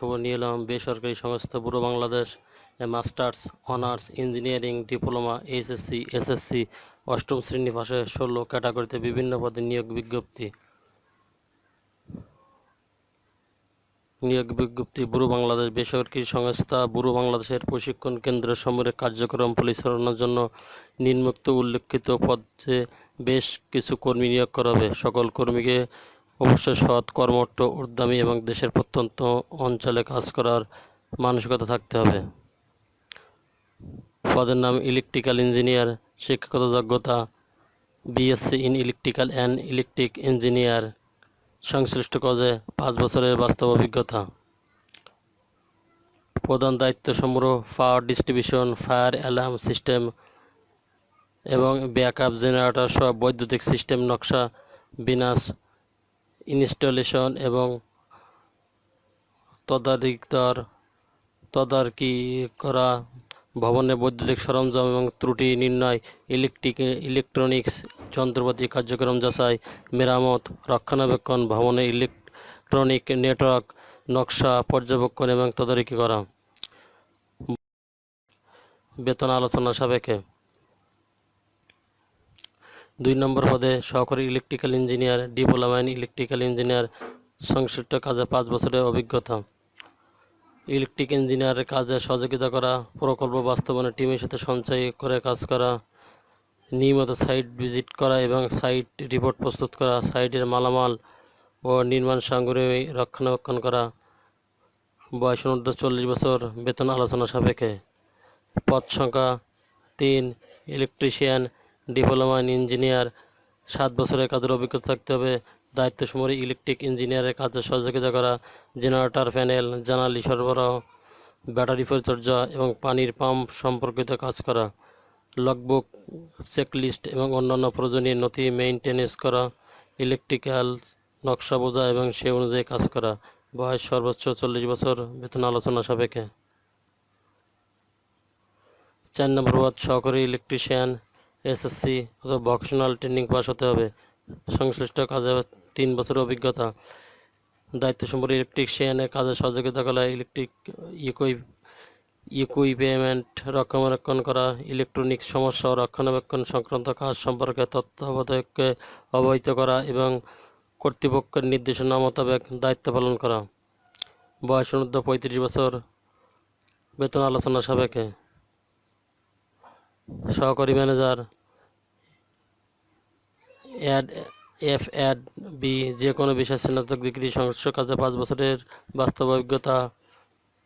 খবর নিয়ে এলাম। বেসরকারি সংস্থা বুড়ো Bangladesh masters, honours, engineering, diploma, HSC, SSC, অষ্টম শ্রেণি পাশে ষোলো ক্যাটাগরিতে বিভিন্ন পদে নিয়োগ বিজ্ঞপ্তি। নিয়োগ বিজ্ঞপ্তি বুড়ো বাংলাদেশ বেসরকারি সংস্থা বুড়ো বাংলাদেশের প্রশিক্ষণ কেন্দ্রের সমূহের কার্যক্রম পরিচালনার জন্য নিম্নোক্ত উল্লেখিত পদে বেশ কিছু কর্মী নিয়োগ করা হবে। সকল কর্মীকে অবশ্যই সৎ কর্মঠ উদ্যমী এবং দেশের প্রত্যন্ত অঞ্চলে কাজ করার মানসিকতা থাকতে হবে। পদের নাম ইলেকট্রিক্যাল ইঞ্জিনিয়ার, শিক্ষাগত যোগ্যতা BSc in electrical and electric engineer সংশ্লিষ্ট কাজে পাঁচ বছরের বাস্তব অভিজ্ঞতা। প্রধান দায়িত্ব সমূহ power distribution, fire alarm system এবং ব্যাকআপ জেনারেটর সহ বৈদ্যুতিক সিস্টেম, নকশা, বিন্যাস ইনস্টলেশন এবং তদারকিদার তদারকি করা, ভবনে বৈদ্যুতিক সরঞ্জাম এবং ত্রুটি নির্ণয়, ইলেকট্রিক, ইলেকট্রনিক্স, যন্ত্রপাতি কার্যক্রম যাচাই, মেরামত, রক্ষণাবেক্ষণ, ভবনে ইলেকট্রনিক নেটওয়ার্ক, নকশা, পর্যবেক্ষণ এবং তদারকি করা। বেতন আলোচনা সাপেক্ষে। দুই নম্বর পদে সহকারী electrical engineer diploma in electrical engineer, সংশ্লিষ্ট কাজে পাঁচ বছরের অভিজ্ঞতা। ইলেকট্রিক ইঞ্জিনিয়ারের কাজে সহযোগিতা করা, প্রকল্প বাস্তবায়নে টিমের সাথে সঞ্চয় করে কাজ করা, নিয়মিত সাইট ভিজিট করা এবং সাইট রিপোর্ট প্রস্তুত করা, সাইটের মালামাল ও নির্মাণ সামগ্রী রক্ষণাবেক্ষণ করা, বয়স অনুর্ধ চল্লিশ বছর, বেতন আলোচনা সাপেক্ষে। পদ সংখ্যা তিন, ইলেকট্রিশিয়ান ডিপ্লোমা ইন ইঞ্জিনিয়ার, সাত বছরের কাজের অভিজ্ঞতা থাকতে হবে। দায়িত্ব সমূহ ইলেকট্রিক ইঞ্জিনিয়ারের কাজে সহযোগিতা করা, জেনারেটর, প্যানেল, জানালি সরবরাহ, ব্যাটারি পরিচর্যা এবং পানির পাম্প সম্পর্কিত কাজ করা, লগবুক, চেকলিস্ট এবং অন্যান্য প্রয়োজনীয় নথি মেইনটেনেন্স করা, ইলেকট্রিক্যাল, নকশা বোঝা এবং সে অনুযায়ী কাজ করা। বয়স সর্বোচ্চ চল্লিশ বছর, বেতন আলোচনা সাপেক্ষে। চার নম্বর পদ সহকারী ইলেকট্রিশিয়ান এসএসসি অথবা ভকেশনাল ট্রেনিং পাস হতে হবে। সংশ্লিষ্ট কাজে তিন বছরের অভিজ্ঞতা। দায়িত্ব সম্পর্কে ইলেকট্রিশিয়ানের কাজে সহযোগিতা করা ইলেকট্রিক ইকুই ইকুইপমেন্ট রক্ষণাবেক্ষণ করা ইলেকট্রনিক সমস্যা ও রক্ষণাবেক্ষণ সংক্রান্ত কাজ সম্পর্কে তত্ত্বাবধায়ককে অবহিত করা এবং কর্তৃপক্ষের নির্দেশনা মোতাবেক দায়িত্ব পালন করা। বয়স অনুদ্ধ পঁয়ত্রিশ বছর। বেতন আলোচনা সাপেক্ষে। সহকারী manager, add, F, add, B যে কোনো বিষয়, স্নাতক ডিগ্রি, সংশ্লিষ্ট কাজে পাঁচ বছরের বাস্তব অভিজ্ঞতা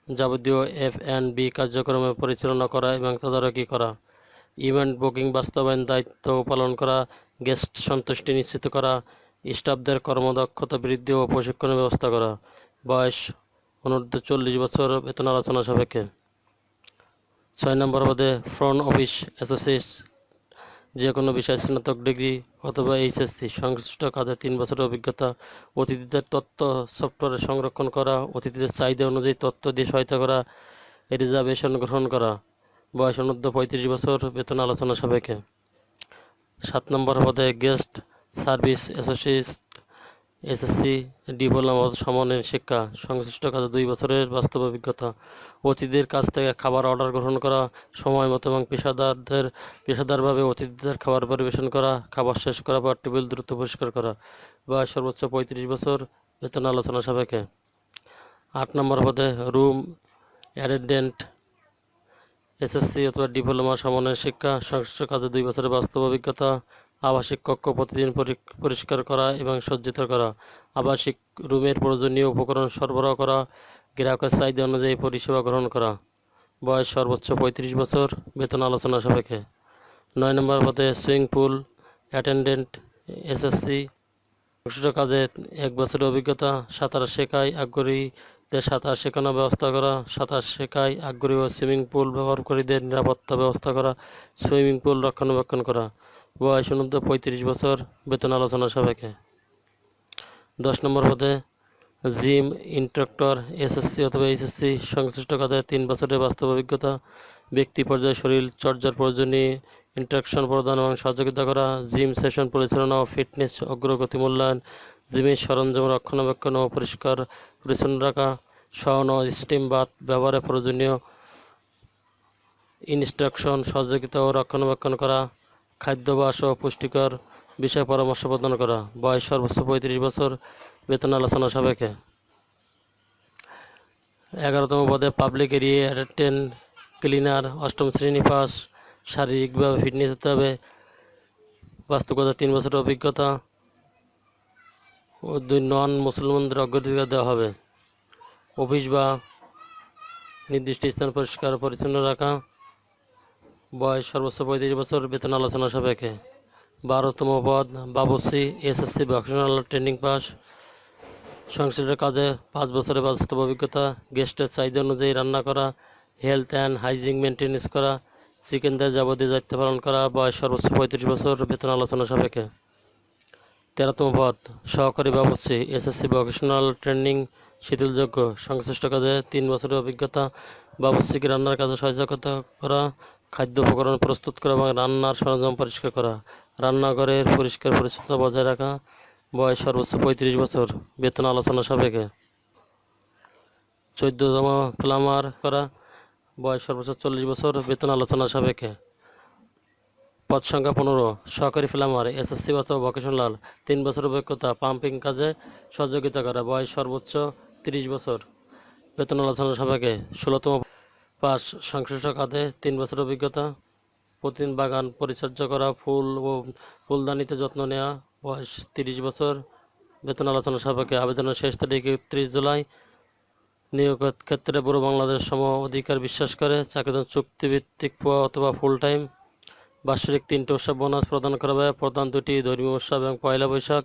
যাবতীয় এফ অ্যান্ড বি কার্যক্রমে পরিচালনা করা এবং তদারকি করা। ইভেন্ট বুকিং, বাস্তবায়ন, দায়িত্ব পালন করা, গেস্ট সন্তুষ্টি নিশ্চিত করা, স্টাফদের কর্মদক্ষতা বৃদ্ধি ও প্রশিক্ষণের ব্যবস্থা করা। বয়স অনূর্ধ্ব চল্লিশ বছর, বেতন আলোচনা সাপেক্ষে। ছয় নম্বর পদে ফ্রন্ট অফিস অ্যাসোসিয়েট যে কোনো বিষয়ে স্নাতক ডিগ্রি অথবা এইচএসসি, সংশ্লিষ্ট কাজে তিন বছরের অভিজ্ঞতা অতিথিদের তথ্য সফটওয়্যারে সংরক্ষণ করা অতিথিদের চাহিদা অনুযায়ী তথ্য দিয়ে সহায়তা করা রিজার্ভেশন গ্রহণ করা। বয়স অনূর্ধ্ব পঁয়ত্রিশ বছর, বেতন আলোচনা সাপেক্ষে। সাত নম্বর পদে guest service associate SSC diploma সমন্বয় শিক্ষা, সংশ্লিষ্ট কাজে দুই বছরের বাস্তব অভিজ্ঞতা, অতিথিদের কাছ থেকে খাবার অর্ডার গ্রহণ করা, সময় মতো এবং পেশাদারদের, পেশাদারভাবে অতিথিদের খাবার পরিবেশন করা, খাবার শেষ করা বা টেবিল দ্রুত পরিষ্কার করা। বা সর্বোচ্চ পঁয়ত্রিশ বছর, বেতন আলোচনা সাপেক্ষে। আট নম্বর পদে রুম অ্যাটেন্ডেন্ট, এসএসসি অথবা ডিপ্লোমা সমন্বয় শিক্ষা, সংশ্লিষ্ট কাজে দুই বছরের বাস্তব অভিজ্ঞতা আবাসিক কক্ষ প্রতিদিন পরি- পরিষ্কার করা এবং সজ্জিত করা, আবাসিক রুমের প্রয়োজনীয় উপকরণ সরবরাহ করা, গ্রাহকের চাহিদা অনুযায়ী পরিষেবা গ্রহণ করা। বয়স সর্বোচ্চ পঁয়ত্রিশ বছর, বেতন আলোচনা সাপেক্ষে। নয় নম্বর পদে সুইমিং পুল, অ্যাটেন্ডেন্ট, এসএসসি। সংশ্লিষ্ট কাজে এক বছরের অভিজ্ঞতা, সাঁতার শেখায় আগ্রহীদের সাঁতার শেখানোর ব্যবস্থা করা, সাঁতার শেখায় আগ্রহী ও সুইমিং পুল ব্যবহারকারীদের নিরাপত্তা ব্যবস্থা করা, সুইমিং পুল রক্ষণাবেক্ষণ করা। বয়স অনুদ্ধ পঁয়ত্রিশ বছর বেতন আলোচনা সাপেক্ষে দশ নম্বর পদে জিম ইন্সট্রাক্টর এসএসসি অথবা এইচএসসি সংশ্লিষ্ট কাজে তিন বছরের বাস্তব অভিজ্ঞতা, ব্যক্তি পর্যায়ে, শরীর চর্চার প্রয়োজনীয় ইন্টারাকশন প্রদান এবং সহযোগিতা করা, জিম সেশন পরিচালনা ও ফিটনেস অগ্রগতি মূল্যায়ন, জিমের সরঞ্জাম রক্ষণাবেক্ষণ ও পরিষ্কার পরিচ্ছন্ন রাখা সহন স্টিম বাথ ব্যবহারে প্রয়োজনীয় ইনস্ট্রাকশন, সহযোগিতা ও রক্ষণাবেক্ষণ করা খাদ্যাভ্যাস ও পুষ্টিকর বিষয়ে পরামর্শ প্রদান করা। বয়স সর্বোচ্চ পঁয়ত্রিশ বছর, বেতন আলোচনা সাপেক্ষে। এগারোতম পদে পাবলিক এরিয়া অ্যাটেন্ড ক্লিনার অষ্টম শ্রেণি পাস শারীরিকভাবে ফিটনেস হতে হবে। বাস্তবতা তিন বছরের অভিজ্ঞতা ও দুই নন মুসলমানদের অগ্রাধিকার দেওয়া হবে। অফিস বা নির্দিষ্ট স্থান পরিষ্কার পরিচ্ছন্ন রাখা। বয়স সর্বোচ্চ পঁয়ত্রিশ বছর বেতন আলোচনা সাপেক্ষে। বারোতম পদ বাবসি এসএসসি ভকেশনাল ট্রেনিং পাস সংশ্লিষ্ট কাজে পাঁচ বছরের বাস্তব অভিজ্ঞতা গেস্টের চাহিদা অনুযায়ী রান্না করা হেলথ অ্যান্ড হাইজিন মেনটেন্স করা চিকেন চিকেনদের যাবতীয় দায়িত্ব পালন করা, বয়স সর্বোচ্চ পঁয়ত্রিশ বছর বেতন আলোচনা সাপেক্ষে। তেরোতম পদ, সহকারী বাবুর্চি, এসএসসি ভকেশনাল ট্রেনিং শিথিলযোগ্য। সংশ্লিষ্ট কাজে তিন বছরের অভিজ্ঞতা, বাবুর্চিকে রান্নার কাজে সহায়তা করা খাদ্য উপকরণ প্রস্তুত করা এবং রান্নার সরঞ্জাম পরিষ্কার করা। রান্নাঘরের পরিষ্কার পরিচ্ছন্নতা বজায় রাখা। বয়স সর্বোচ্চ পঁয়ত্রিশ বছর। বেতন আলোচনা সাপেক্ষে। চোদ্দতম প্লামার করা। বয়স সর্বোচ্চ চল্লিশ বছর। বেতন আলোচনা সাপেক্ষে। পদ সংখ্যা পনেরো। সহকারী ফ্লামার এসএসসি অথবা ভকেশনাল। তিন বছর অভিজ্ঞতা। পাম্পিং কাজে সহযোগিতা করা। বয়স সর্বোচ্চ তিরিশ বছর। বেতন আলোচনা সাপেক্ষে। ষোলোতম পাস সংশ্লিষ্ট কাজে তিন বছর অভিজ্ঞতা, প্রতিদিন বাগান পরিচর্যা করা, ফুল ও ফুলদানিতে যত্ন নেওয়া, বয়স তিরিশ বছর। বেতন আলোচনা সাপেক্ষে আবেদনের শেষ তারিখ একত্রিশ জুলাই। নিয়োগের ক্ষেত্রে পুরো বাংলাদেশ সম অধিকার বিশ্বাস করে, চাকরিদান চুক্তিভিত্তিক অথবা ফুল টাইম বার্ষিক তিনটি উৎসব বোনাস প্রদান করা হবে, প্রধান দুটি ধর্মীয় উৎসব এবং পয়লা বৈশাখ।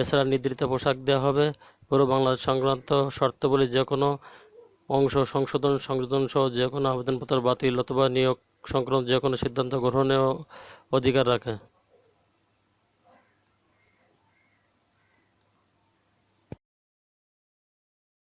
এছাড়া নির্ধারিত পোশাক দেওয়া হবে। পুরো বাংলাদেশ সংক্রান্ত শর্তাবলী যে কোনো অংশ, সংশোধন সংশোধন সহ যে কোনো আবেদনপত্র বাতিল অথবা নিয়োগ সংক্রান্ত যে কোনো সিদ্ধান্ত গ্রহণেও অধিকার রাখে।